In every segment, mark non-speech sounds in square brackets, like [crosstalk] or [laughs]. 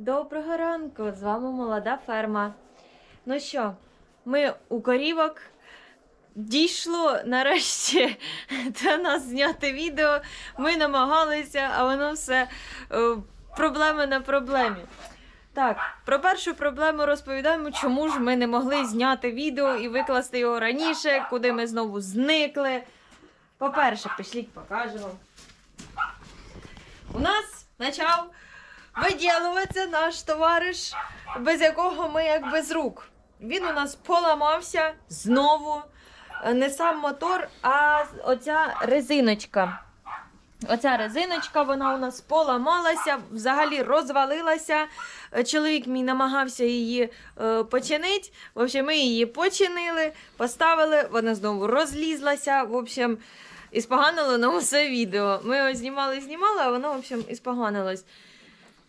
Доброго ранку! З вами молода ферма. Ну що, ми у корівок. Дійшло нарешті [laughs] до нас зняти відео. Ми намагалися, а воно все е, проблема на проблемі. Так, про першу проблему розповідаємо, чому ж ми не могли зняти відео і викласти його раніше, куди ми знову зникли. По-перше, пішліть покажемо. У нас почав виділуватися наш товариш, без якого ми як без рук. Він у нас поламався знову. Не сам мотор, а оця резиночка. Оця резиночка, вона у нас поламалася, взагалі розвалилася. Чоловік мій намагався її е, починити. В общем, ми її починили, поставили, вона знову розлізлася. В общем, і споганило нам усе відео. Ми його знімали, знімали, а воно, в общем, і споганилось.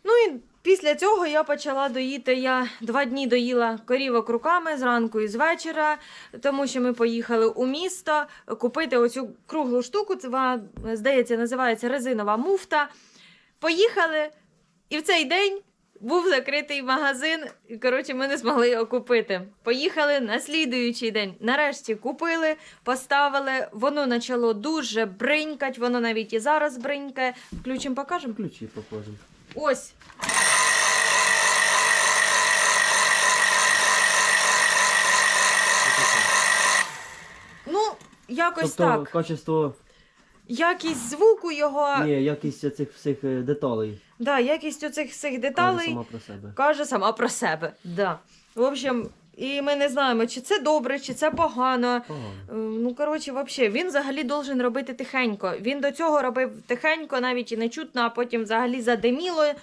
Ну і після цього я почала доїти. Я два дні доїла корівок руками зранку і з вечора, тому що ми поїхали у місто купити оцю круглу штуку. Це здається, називається резинова муфта. Поїхали, і в цей день був закритий магазин, і коротше, ми не змогли його купити. Поїхали на слідуючий день. Нарешті купили, поставили. Воно почало дуже бринькать, воно навіть і зараз бринькає. Включимо, покажемо. Ключі покажемо. Ось. Ну, якось Тобто так. качество, Якість звуку його, ні, якість цих всіх е, деталей да, якість оцих всіх каже деталей сама про себе. каже сама про себе. Да. В общем, і ми не знаємо, чи це добре, чи це погано. Е, Ну, коротше, вообще, він взагалі должен робити тихенько. Він до цього робив тихенько, навіть і не чутно, а потім взагалі задиміло. Е,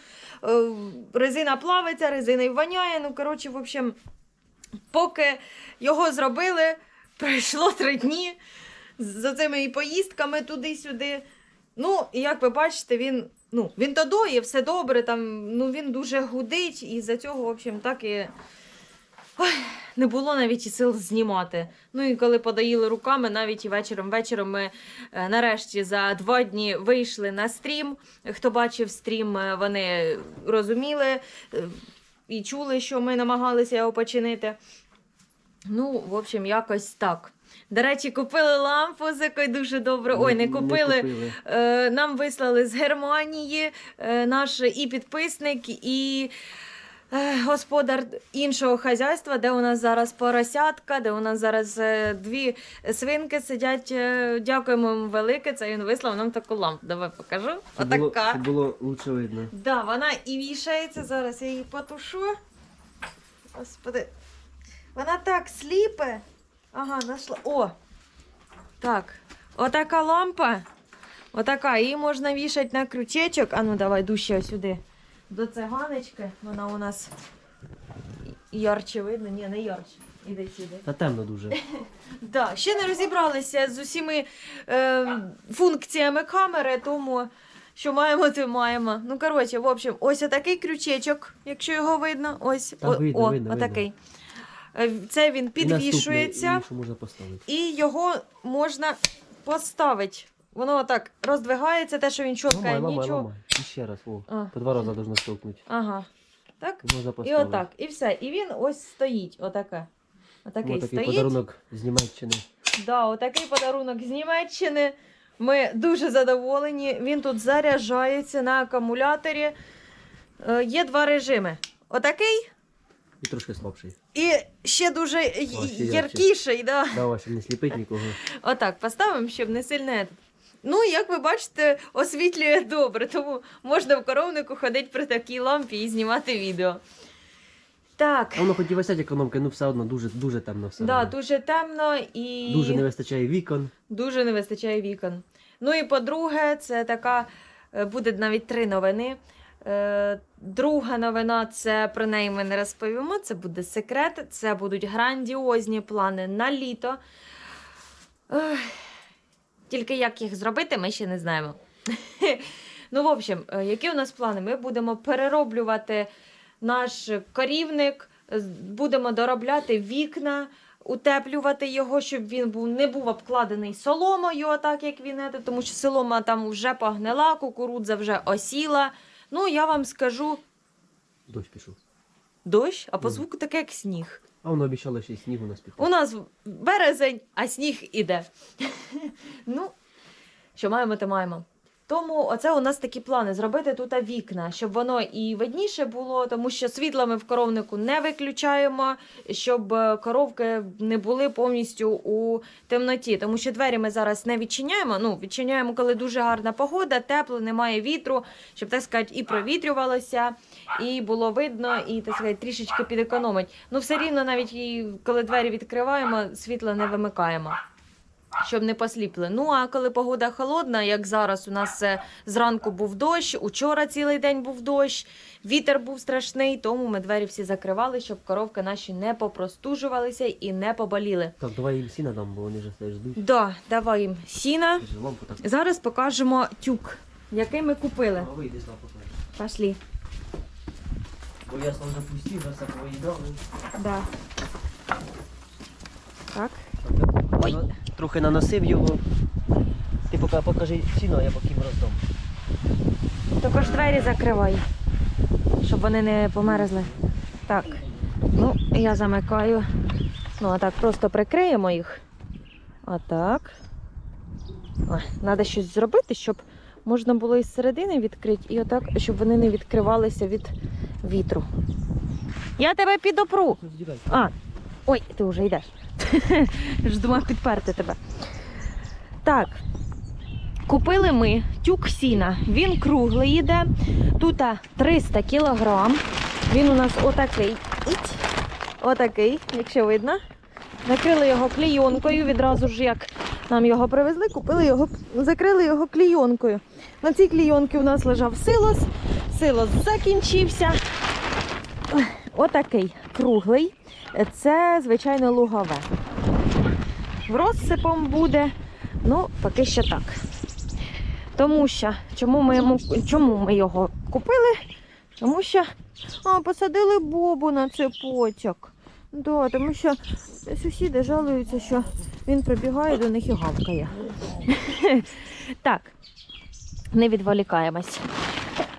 Резина плавиться, резина й воняє. Ну, коротше, в общем, поки його зробили, пройшло три дні з цими і поїздками туди-сюди. Ну, і як ви бачите, він, ну, він додоє, все добре, там, ну, він дуже гудить, і за цього, в общем, так і. Ой, не було навіть і сил знімати. Ну і коли подаїли руками, навіть і вечором. Вечором ми е, нарешті за два дні вийшли на стрім. Хто бачив стрім, е, вони розуміли е, і чули, що ми намагалися його починити. Ну, в общем, якось так. До речі, купили лампу, з якою дуже добре. Ой, не купили. купили. Е, Нам вислали з Германії е, наш і підписник, і господар іншого хазяйства, де у нас зараз поросятка, де у нас зараз е, дві свинки сидять. Е, Дякуємо йому велике. Це він вислав нам таку лампу. Давай покажу. Було, Отака. щоб було лучше видно. Да, вона і вішається. Зараз я її потушу. Господи. Вона так сліпе. Ага, знайшла. О! Так. Отака лампа. Отака. Її можна вішати на крючечок. А ну давай дуще сюди. До циганочки. Вона у нас ярче видно. Ні, не ярче. Іди сюди. Та темно дуже. [laughs] Да, ще не розібралися з усіми е, функціями камери, тому що маємо, то маємо. Ну, коротше, в общем, ось отакий крючечок, якщо його видно. Ось Та о, видно, о, видно, отакий. Е, Це він підвішується і можна поставити. і його можна поставити. Воно отак роздвигається, те, що він ламай, нічого. ламай. І ще раз, о. А. По два рази должно стовкнути. Ага. Так? Можна І поставити. отак. І все. І він ось стоїть. Отаке. Отакий Ось такий стоїть. подарунок з Німеччини. Да, отакий подарунок з Німеччини. Ми дуже задоволені. Він тут заряджається на акумуляторі. Е, є два режими. Отакий І трошки слабший. і ще дуже й- О, яркіший. Да. Давай, щоб не сліпить нікого. Отак, поставимо, щоб не сильно. ет- Ну, як ви бачите, освітлює добре, тому можна в коровнику ходити при такій лампі і знімати відео. Так, А воно хоч і висять економки, ну все одно дуже, дуже темно все. да, одно. дуже темно і. Дуже не вистачає вікон. Дуже не вистачає вікон. Ну і по-друге, це така е, буде навіть три новини. Е, Друга новина це про неї ми не розповімо. Це буде секрет. Це будуть грандіозні плани на літо. Ех, Тільки як їх зробити, ми ще не знаємо. [laughs] Ну, в общем, е, які у нас плани? Ми будемо перероблювати наш корівник, будемо доробляти вікна, утеплювати його, щоб він був, не був обкладений соломою, так як він, тому що солома там вже погнила, кукурудза вже осіла. Ну, я вам скажу, Дощ пішов. Дощ, а по звуку таке, як сніг. А воно обіцяло ще й снігу нас піти. У нас березень, а сніг іде. [laughs] ну, що маємо, то маємо. Тому оце у нас такі плани зробити тут вікна, щоб воно і видніше було, тому що світла ми в коровнику не виключаємо, щоб е, коровки не були повністю у темноті. Тому що двері ми зараз не відчиняємо. Ну, відчиняємо, коли дуже гарна погода, тепло, немає вітру, щоб так сказати, і провітрювалося, і було видно, і так сказати, трішечки підекономить. Ну, все рівно, навіть і коли двері відкриваємо, світло не вимикаємо. Щоб не посліпли. Ну а коли погода холодна, як зараз у нас е, зранку був дощ, учора цілий день був дощ, вітер був страшний, тому ми двері всі закривали, щоб коровки наші не попростужувалися і не поболіли. Так, давай їм сіна дам, бо вони вже теж ждуть. Да, давай їм сіна. Зараз покажемо тюк, який ми купили. Пошли. Бо я сам запустив, вже все поїдав. Да. Так. Ой. Трохи наносив його. Ти поки покажи сіно, а я поки роздам. Також двері закривай, щоб вони не померзли. Так. Ну, я замикаю. Ну, а так просто прикриємо їх. Отак. Ой, Треба щось зробити, щоб можна було із середини відкрити, і отак, щоб вони не відкривалися від вітру. Я тебе підопру. А, ой, ти вже йдеш. [laughs] Ж думав підперти тебе. Так. Купили ми тюк сіна. Він круглий йде. Тут 300 кілограм. Він у нас отакий. Отакий, якщо видно. Накрили його клійонкою. Відразу ж як нам його привезли, купили його, закрили його клійонкою. На цій клійонці у нас лежав силос. Силос закінчився. Отакий круглий. Це, звичайно, лугове. Розсипом буде, ну, поки що так. Тому що, чому ми, йому, чому ми його купили? Тому що а, посадили бобу на цепочок. Да, тому що сусіди жалуються, що він прибігає до них і гавкає. [laughs] так, не відволікаємось.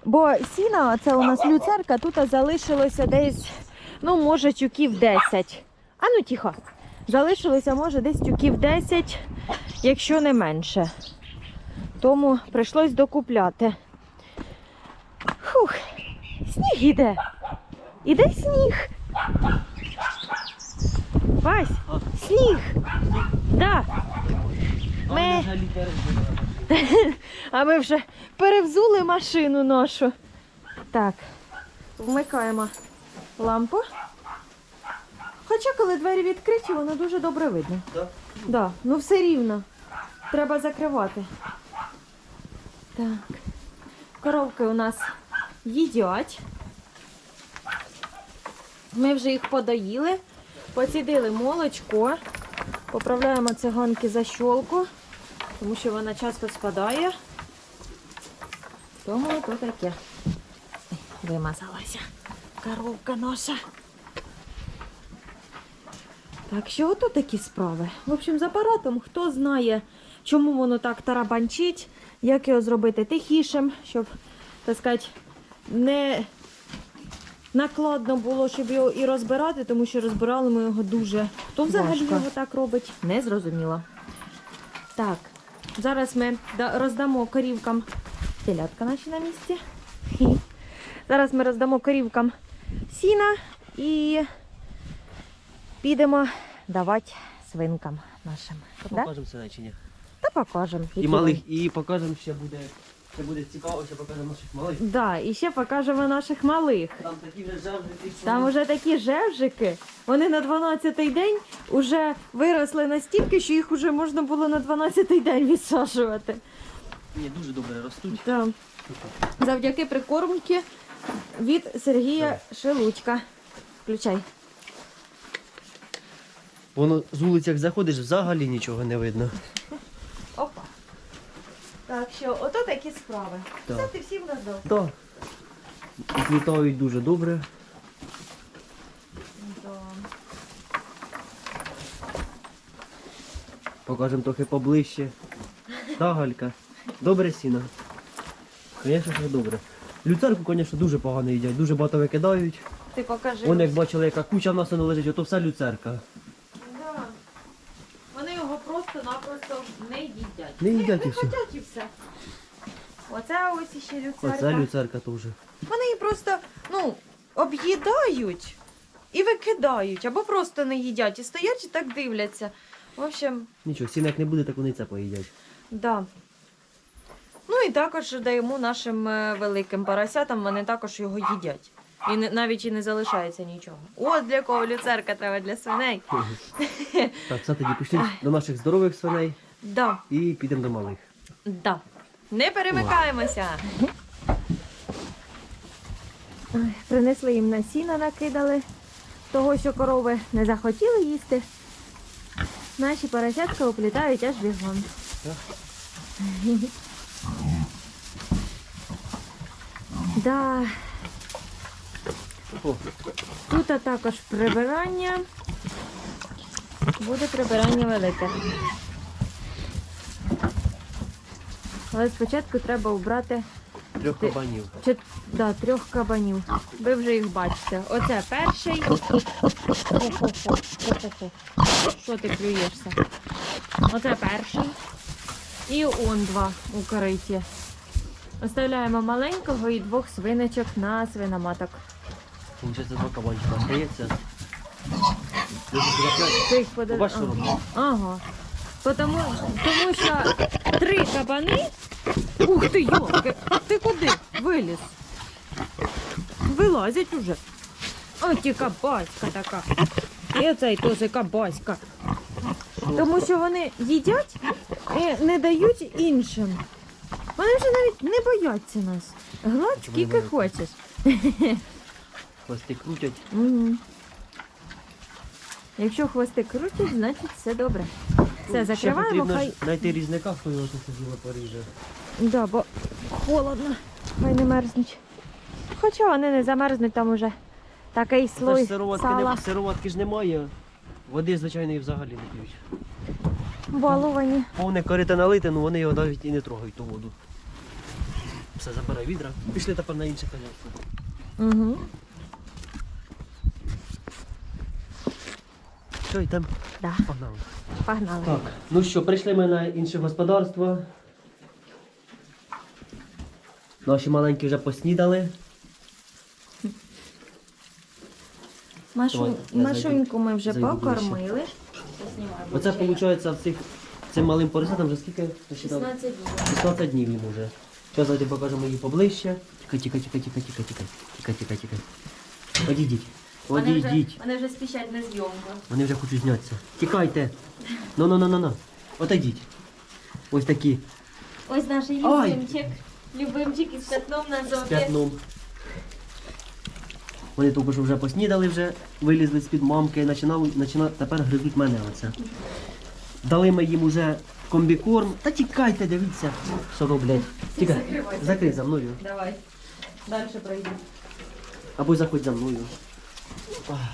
Бо сіна, це у нас люцерка, тут залишилося десь ну, може, тюків 10. А ну тихо. Залишилося, може, десь тюків 10, якщо не менше. Тому прийшлось докупляти. Фух, сніг іде. Іде сніг. Вась, сніг. Да. Ми- [laughs] А ми вже перевзули машину нашу. Так, вмикаємо лампу. Хоча, коли двері відкриті, воно дуже добре видно. Да? Да, ну все рівно. Треба закривати. Так. Коровки у нас їдять. Ми вже їх подоїли, поцідили молочко, поправляємо циганки защолку, тому що вона часто спадає. Тому то таке. Вимазалася коровка наша. Так що ото такі справи. В общем, з апаратом хто знає, чому воно так тарабанчить, як його зробити тихішим, щоб, так сказати, не накладно було, щоб його і розбирати, тому що розбирали ми його дуже. Хто взагалі його так робить? Не зрозуміло. Так, зараз ми роздамо корівкам. Телятка наші на місці. Зараз ми роздамо корівкам сіна і підемо давати свинкам нашим. Та Да? покажемо це начиня. Та покажемо. І малих, і покажемо що буде. Ще буде цікаво, ще покажемо наших малих. Да, і ще покажемо наших малих. Там такі вже жавжики. що Там уже такі жевжики. Вони на 12-й день вже виросли настільки, що їх вже можна було на 12-й день відсаджувати. Ні, дуже добре ростуть. Да. Завдяки прикормки від Сергія Шелудька. Включай. Воно з вулиць як заходиш, взагалі нічого не видно. Так що, ото такі справи. Так. Це ти всім наздав. Так. І дуже добре. Да. Покажемо трохи поближче. Та Галька. Добре сіно. Звісно, що добре. Люцерку, звісно, дуже погано їдять, дуже багато викидають. Ти покажи. Вони як бачили, яка куча в нас воно лежить, ото все люцерка. Да. Вони його не їдять. Не їдять і все. хочуть і все. Оце ось іще люцерка. Оце люцерка теж. Вони її просто ну, об'їдають і викидають, або просто не їдять і стоять і так дивляться. В общем, Нічого, сін як не буде, так вони це поїдять. да. Ну і також даємо нашим е, великим поросятам, вони також його їдять. І не, навіть і не залишається нічого. От для кого люцерка треба для свиней. [laughs] Так, все тоді пішли до наших здорових свиней Да, і підемо до малих. да. Не перемикаємося. Ой, Принесли їм насіна, накидали того, що корови не захотіли їсти. Наші поросятка оплітають аж бігом. Так. [laughs] Да. Тут також прибирання. Буде прибирання велике. Але спочатку треба обрати трьох кабанів. чот... да, трьох кабанів. Ви вже їх бачите. Оце перший. Що ти плюєшся? Оце перший. І он два у кориті. Оставляємо маленького і двох свиночок на свиноматок. Получається, два кабанчика п'ять. Ти їх пода- що? Ага. Потому, тому що три кабани. Ух ти, йолки! Ти куди? Виліз. Вилазять уже. Ті кабаська така. І оцей теж кабаська. Тому що вони їдять і не дають іншим. Вони вже навіть не бояться нас. Гладь скільки хочеш. [laughs] Хвости крутять. Угу. Якщо хвости крутять, значить все добре. Все, закриваємо, потрібно хай. знайти різника, хто його тут сиділо поріже. Да, бо холодно, хай не мерзнуть. Хоча вони не замерзнуть, там уже такий Та слой сироватки, сала не, сироватки ж немає. Води, звичайно, і взагалі не п'ють. баловані. Повне корита налите, ну вони його навіть і не трогають ту воду. Все, забирай відра. Пішли тепер на інше коняцтво. Угу. Що, йдемо? Да, Погнали. погнали. Так, ну що, прийшли ми на інше господарство. Наші маленькі вже поснідали. Машу... Давай, я Машуньку ми вже зайду ближче. покормили. Оце виходить в цих цим малим поросятам вже скільки? Посчитав? 16 днів. 16 днів йому вже. Зараз давайте покажемо її поближче. Тікай, тікай, тікай, тікай, тікай, тікай. Тікай, тікай, тікай. Одійдіть. Вони вже, Одійдіть. вони вже спішать на зйомку. Вони вже хочуть знятися. Тікайте. Ну, ну, ну, ну, ну. Отойдіть. Ось такі Ось наш любимчик. Любимчик із пятном на з п'ятном. Вони тільки що вже поснідали, вже вилізли з-під мамки, починали, починали, тепер гризуть мене оце. Дали ми їм уже комбікорм. Та тікайте, дивіться, що роблять. Тікай, закрий за мною. Давай. Далі пройду. Або заходь за мною.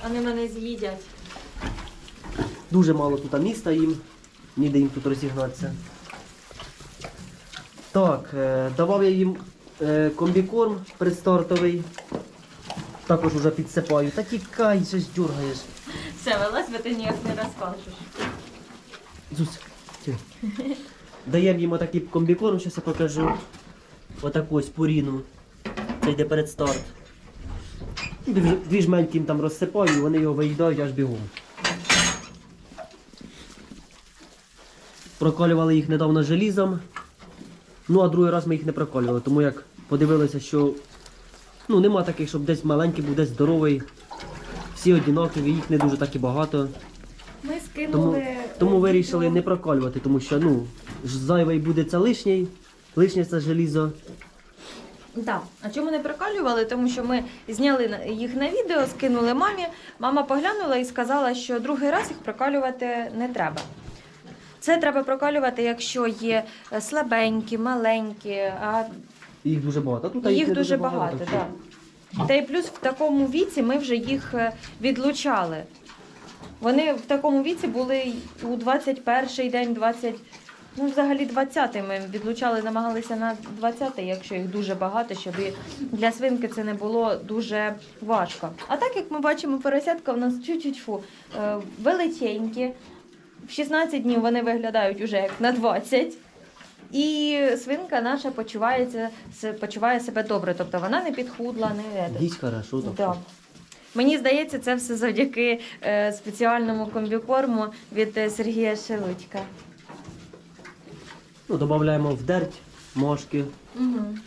Вони мене з'їдять. Дуже мало тут міста їм, ніде їм тут розігнатися. Так, е, давав я їм е, комбікорм предстартовий. Також вже підсипаю. Та тікай, щось дергаєш. Все, вилазь, бо ти ніяк не розкажеш. Зусь, ти. Даємо їм отакий комбікорм, зараз я покажу. Отаку ось пуріну. Це йде передстарт. Дві, дві жменьки їм там розсипаю, вони його виїдають аж бігом. Проколювали їх недавно желізом. Ну, а другий раз ми їх не проколювали, тому як подивилися, що ну, нема таких, щоб десь маленький був, десь здоровий. Всі однакові, їх не дуже так і багато. Ми скинули. тому е, вирішили не проколювати, тому що ну, зайвий буде це лишній, лишнє це желізо. Так. А чому не прокалювали? Тому що ми зняли їх на відео, скинули мамі. Мама поглянула і сказала, що другий раз їх прокалювати не треба. Це треба прокалювати, якщо є е, слабенькі, маленькі, а Їх дуже багато. Тут їх не дуже багато. так так. Та й плюс в такому віці ми вже їх е, відлучали. Вони в такому віці були у 21-й день, 20, Ну, взагалі 20-й ми відлучали, намагалися на 20-й, якщо їх дуже багато, щоб і для свинки це не було дуже важко. А так як ми бачимо, поросятка у нас чуть-чуть фу, е, величенькі. В 16 днів вони виглядають уже як на 20. І свинка наша почувається, почуває себе добре. Тобто вона не підхудла, не. Їсть хорошо, так. Да. Мені здається, це все завдяки е, спеціальному комбікорму від е, Сергія Шелудька. Ну, додаємо в дерть, мошки. Угу.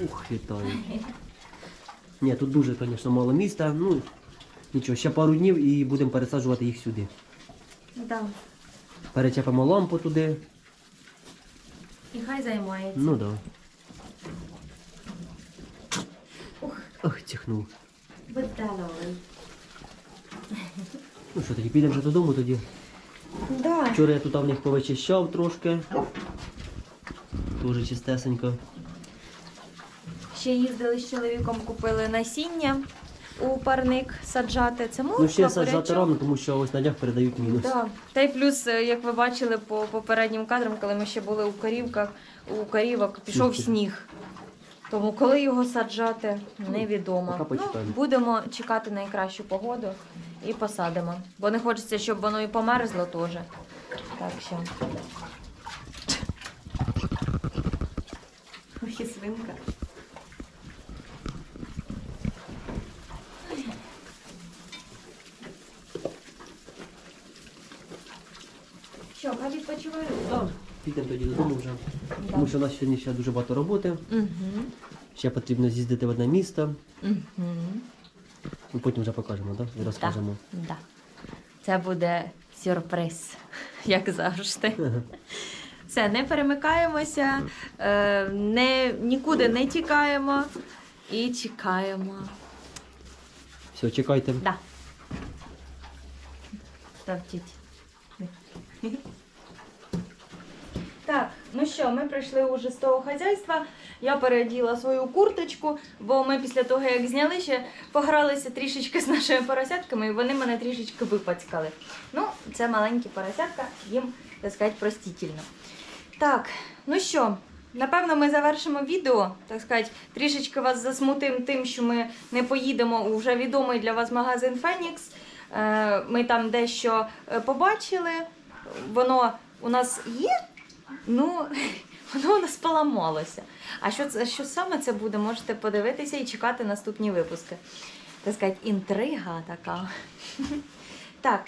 Ух, літають. Ні, тут дуже, звісно, мало міста. Ну, нічого, ще пару днів і будемо пересаджувати їх сюди. Да. Перечепимо лампу туди. І хай займається. Ну да. Ух. Ох, чихнув. Здоровий. Ну що, тоді підемо вже додому тоді. Да. Вчора я тут в них повичищав трошки. Дуже чистесенько. Ще їздили з чоловіком, купили насіння у парник саджати. Це морква, Ну ще саджати рано, тому що ось на днях передають мінус. Да. Та й плюс, е, як ви бачили по попереднім кадрам, коли ми ще були у корівках, у корівок пішов Сніг. сніг. Тому коли його саджати, невідомо. поки Ну, будемо чекати найкращу погоду і посадимо. Бо не хочеться, щоб воно і померзло теж. Так що. Ой, і свинка. Що, хай відпочиваю? Так, підемо тоді додому вже. Тому що у нас сьогодні ще дуже багато роботи. Угу. Ще потрібно з'їздити в одне місто. Угу. Ну, потім вже покажемо, так? І розкажемо. Да. Це буде сюрприз, [laughs] як завжди. Все, не перемикаємося, е, не, нікуди не тікаємо і чекаємо. Все, чекайте. Да. Ставтіть. [laughs] Так, ну що, ми прийшли уже з того хазяйства. Я переоділа свою курточку, бо ми після того, як зняли, ще погралися трішечки з нашими поросятками, і вони мене трішечки випацькали. Ну, це маленькі поросятка, їм, так сказати, простительно. Так, ну що, напевно, ми завершимо відео, так сказати, трішечки вас засмутим тим, що ми не поїдемо у вже відомий для вас магазин Фенікс. Е, Ми там дещо е, побачили. Воно у нас є, ну воно у нас поламалося. А що, що саме це буде, можете подивитися і чекати наступні випуски. Так сказати, інтрига така. Так,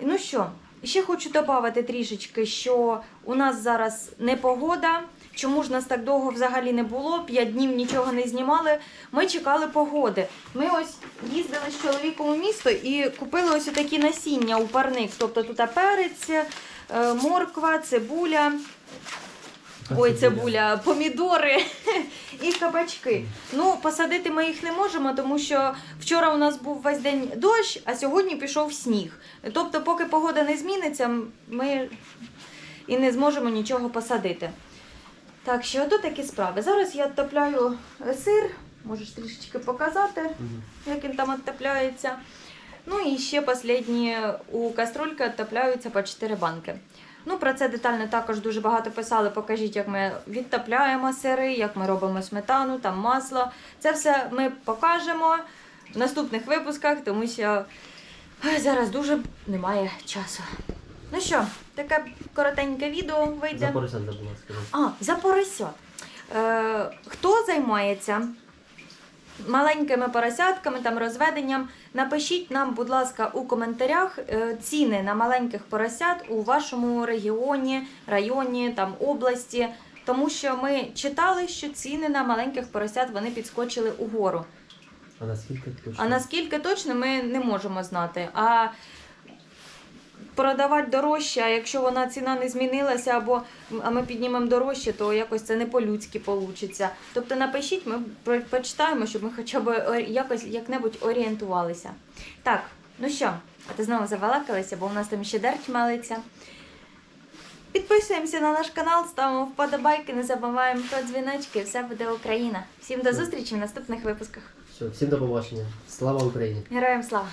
ну що, ще хочу додати трішечки, що у нас зараз непогода. Чому ж нас так довго взагалі не було? П'ять днів нічого не знімали. Ми чекали погоди. Ми ось їздили з чоловіком у місто і купили ось такі насіння у парник. Тобто тут перець, морква, цибуля. Ой, цибуля, помідори [laughs] і кабачки. Ну, посадити ми їх не можемо, тому що вчора у нас був весь день дощ, а сьогодні пішов сніг. Тобто, поки погода не зміниться, ми і не зможемо нічого посадити. Так, що ото такі справи. Зараз я відтопляю сир, можеш трішечки показати, як він там відтопляється. Ну і ще останні у каструльки відтопляються по 4 банки. Ну, про це детально також дуже багато писали. Покажіть, як ми відтопляємо сири, як ми робимо сметану, там масло. Це все ми покажемо в наступних випусках, тому що зараз дуже немає часу. Ну що, таке коротеньке відео вийде. За поросят забула сказати. А, за поросят. Е, хто займається маленькими поросятками, там розведенням, напишіть нам, будь ласка, у коментарях е, ціни на маленьких поросят у вашому регіоні, районі, там області. Тому що ми читали, що ціни на маленьких поросят вони підскочили угору. А наскільки точно? А наскільки точно ми не можемо знати. А продавати дорожче, а якщо вона ціна не змінилася, або а ми піднімемо дорожче, то якось це не по-людськи вийде. Тобто напишіть, ми почитаємо, щоб ми хоча б якось як-небудь орієнтувалися. Так, ну що, а ти знову завалакалися, бо у нас там ще дерть малиться. Підписуємося на наш канал, ставимо вподобайки, не забуваємо про дзвіночки. Все буде Україна. Всім до зустрічі в наступних випусках. Все, всім до побачення. Слава Україні! Героям слава!